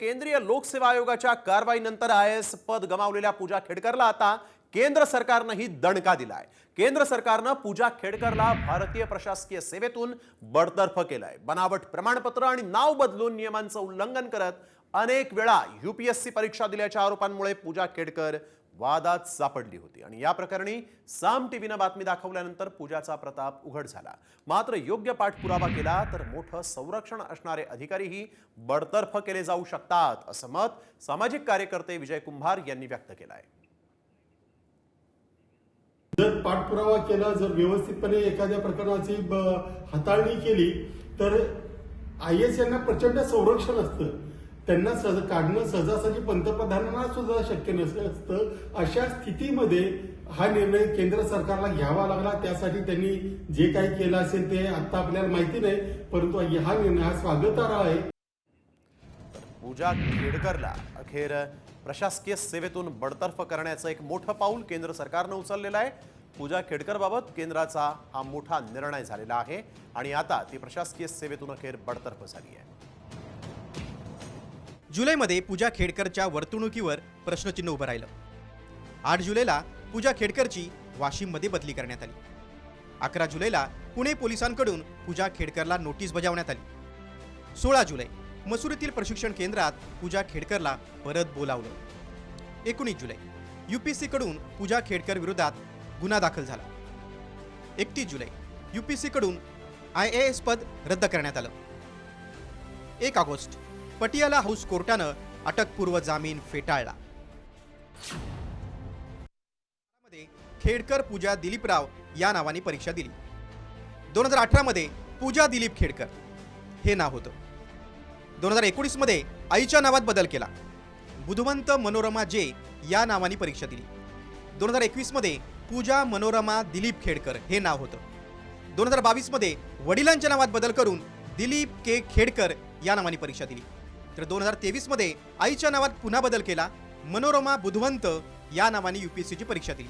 केंद्रीय लोकसेवा आयोगाच्या कारवाईनंतर आय एस पद गमावलेल्या पूजा खेडकरला आता केंद्र सरकारनंही दणका दिलाय. केंद्र सरकारनं पूजा खेडकरला भारतीय प्रशासकीय सेवेतून बडतर्फ केलंय. बनावट प्रमाणपत्र आणि नाव बदलून नियमांचं उल्लंघन करत अनेक वेळा यूपीएससी परीक्षा दिल्याच्या आरोपांमुळे पूजा खेडकर वादात सापडली होती. आणि या प्रकरणी साम टीव्हीनं बातमी दाखवल्यानंतर पूजाचा प्रताप उघड झाला. मात्र योग्य पाठपुरावा केला तर मोठं संरक्षण असणारे अधिकारीही बडतर्फ केले जाऊ शकतात असं मत सामाजिक कार्यकर्ते विजय कुंभार यांनी व्यक्त केलं आहे जर पाठपुरावा केला जर व्यवस्थितपणे एखाद्या प्रकरणाची हाताळणी केली तर आय एस यांना प्रचंड संरक्षण असतं. त्यांना सज काढणं सहजासहजी पंतप्रधानांना सुद्धा शक्य नसतं अशा स्थितीमध्ये हा निर्णय केंद्र सरकारला घ्यावा लागला. त्यासाठी त्यांनी जे काही केलं असेल ते आता आपल्याला माहिती नाही परंतु हा निर्णय हा स्वागतार्ह आहे. पूजा खेडकरला अखेर प्रशासकीय सेवेतून बडतर्फ करण्याचं एक मोठं पाऊल केंद्र सरकारनं उचललेलं आहे. पूजा खेडकरबाबत केंद्राचा हा मोठा निर्णय झालेला आहे आणि आता ती प्रशासकीय सेवेतून अखेर बडतर्फ झाली आहे. जुलैमध्ये पूजा खेडकरच्या वर्तणुकीवर प्रश्नचिन्ह उभं राहिलं. आठ जुलैला पूजा खेडकरची वाशिममध्ये बदली करण्यात आली. अकरा जुलैला पुणे पोलिसांकडून पूजा खेडकरला नोटीस बजावण्यात आली. सोळा जुलै मसुरीतील प्रशिक्षण केंद्रात पूजा खेडकरला परत बोलावलं. एकोणीस जुलै यू पी सीकडून पूजा खेडकर विरोधात गुन्हा दाखल झाला. एकतीस जुलै यू पी सीकडून आय ए एस पद रद्द करण्यात आलं. एक ऑगस्ट पटियाला हाऊस कोर्टानं अटकपूर्व जामीन फेटाळला. खेडकर पूजा दिलीपराव या नावाने परीक्षा दिली. दोन हजार अठरामध्ये पूजा दिलीप खेडकर. हे नाव होतं. दोन हजार एकोणीसमध्ये आईच्या नावात बदल केला. बुधवंत मनोरमा जे या नावाने परीक्षा दिली. दोन हजार एकवीसमध्ये पूजा मनोरमा दिलीप खेडकर हे नाव होतं. दोन हजार बावीसमध्ये वडिलांच्या नावात बदल करून दिलीप के खेडकर या नावाने परीक्षा दिली. तर दोन हजार तेवीसमध्ये आईच्या नावात पुन्हा बदल केला. मनोरमा बुधवंत या नावाने यूपीएससीची परीक्षा दिली.